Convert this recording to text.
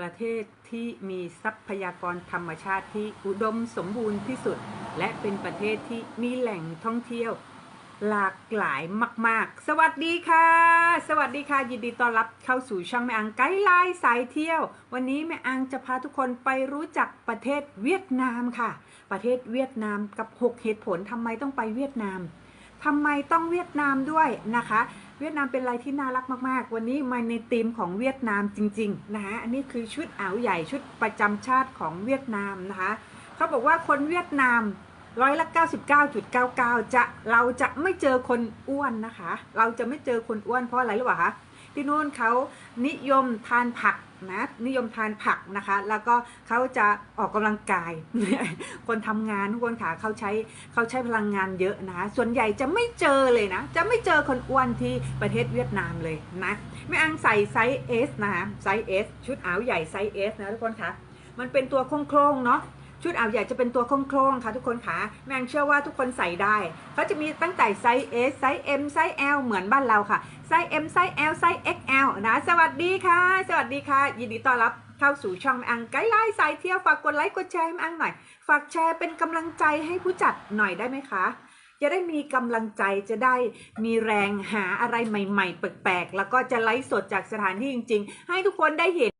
ประเทศที่มีทรัพยากรธรรมชาติที่อุดมสมบูรณ์ที่สุด และเป็นประเทศที่มีแหล่งท่องเที่ยว หลากหลายมาก ๆ สวัสดีค่ะ สวัสดีค่ะ ยินดีต้อนรับเข้าสู่ช่องแม่อังไกด์ไลน์สายเที่ยว วันนี้แม่อังจะพาทุกคนไปรู้จักประเทศเวียดนามค่ะ ประเทศเวียดนามกับ 6 เหตุผลทำไมต้องไปเวียดนาม ทำไมต้องเวียดนามด้วยนะคะ เวียดนามเป็นอะไรที่น่ารักมากๆ วันนี้มาในธีมของเวียดนามจริงๆนะคะอันนี้คือชุดอ่าวใหญ่ชุดประจำชาติของเวียดนามนะคะเขาบอกว่าคนเวียดนามร้อยละ 99.99 จะเราจะไม่เจอคนอ้วนนะคะ เราจะไม่เจอคนอ้วนเพราะอะไรหรือเปล่าคะ ที่นู่นเขานิยมทานผักนะนิยมทานผักนะคะ แล้วก็เขาจะออกกำลังกาย คนทำงานทุกคนค่ะเขาใช้เขาใช้พลังงานเยอะนะคะส่วนใหญ่จะไม่เจอเลยนะ จะไม่เจอคนอ้วนที่ประเทศเวียดนามเลยนะไม่อังใส่ไซส์ S นะคะไซส์ S ชุดอาวใหญ่ไซส์ S นะทุกคนค่ะมันเป็นตัวโครงๆเนาะ ชุดอ่าวใหญ่จะเป็นตัวโครงๆค่ะทุกคนค่ะแมงเชื่อว่าทุกคนใส่ได้เขาจะมีตั้งแต่ไซส์ S ไซส์ M ไซส์ L เหมือนบ้านเราค่ะไซส์ M ไซส์ L ไซส์ XL นะสวัสดีค่ะ สวัสดีค่ะ ยินดีต้อนรับเข้าสู่ช่องแม่อังไกด์ไลน์สายเที่ยวฝากกดไลค์กดแชร์แม่อังหน่อย ฝากแชร์เป็นกำลังใจให้ผู้จัดหน่อยได้ไหมคะจะได้มีกำลังใจจะได้มีแรงหาอะไรใหม่ ๆ แปลกๆ แล้วก็จะไลฟ์สดจากสถานที่จริง ๆ ให้ทุกคนได้เห็น